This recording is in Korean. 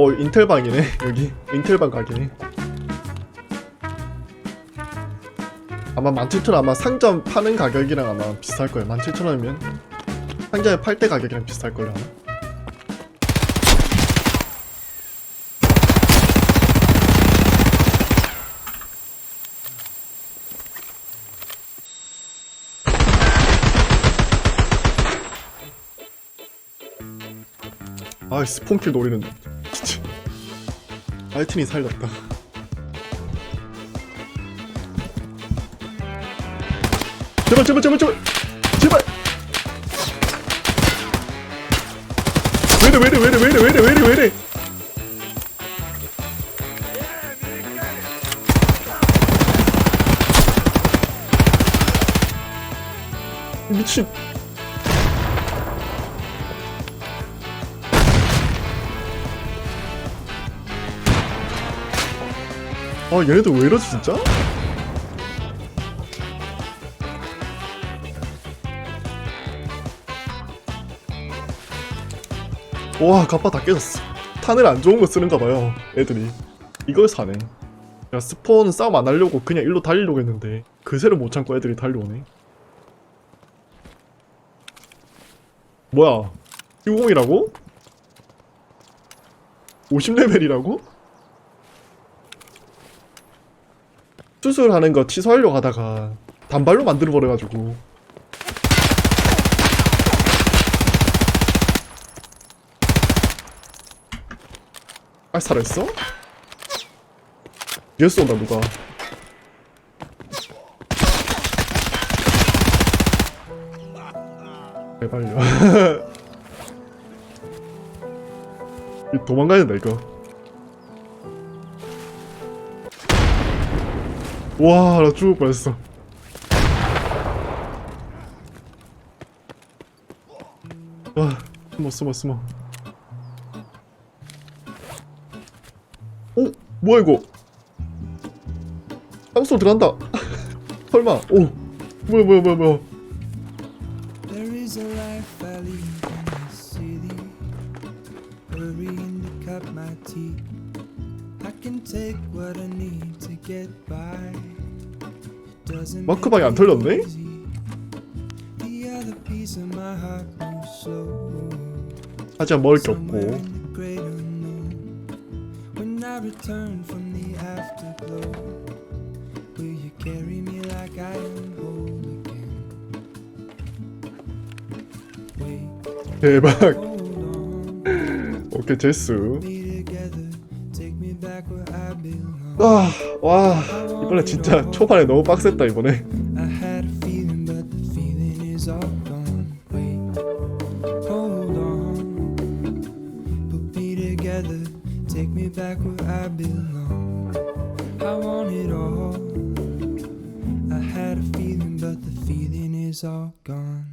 어 인텔방이네 여기. 인텔방 가게네 아마 17,000원 아마 상점 파는 가격이랑 아마 비슷할 거예요. 17,000원이면 상점에 팔 때 가격이랑 비슷할 거예요 아마. 아 스폰킬 노리는 진짜 알튼이 살렸다. 제발 제발 제발 제발! 제발! 왜래 왜래 왜래 왜래 왜래 왜래 왜래? 미친 아 얘네들 왜 이러지 진짜? 와 갑바 다 깨졌어 탄을 안 좋은 거 쓰는가 봐요 애들이 이걸 사네 야 스폰 싸움 안 하려고 그냥 일로 달리려고 했는데 그새를 못 참고 애들이 달려오네 뭐야 150이라고? 50레벨이라고? 수술하는 거 취소하려고 하다가 단발로 만들어 버려가지고. 아 살아있어? 뒤에 쏜다 누가? 제발요. 이 도망가야 된다 이거 와, 나 죽을 뻔했어. 와, 숨어, 숨어, 숨어. 어, 뭐야 이거? 땅속 들어간다. 설마, 오, 뭐야, 뭐야, 뭐야, 뭐야. 마크 make 방이 안 털렸네? slow. 하지만 먹을 게 없고. 대박. 오케이, 제스. 아, 와, 이번에 진짜 초반에 너무 빡셌다 이번에. All gone.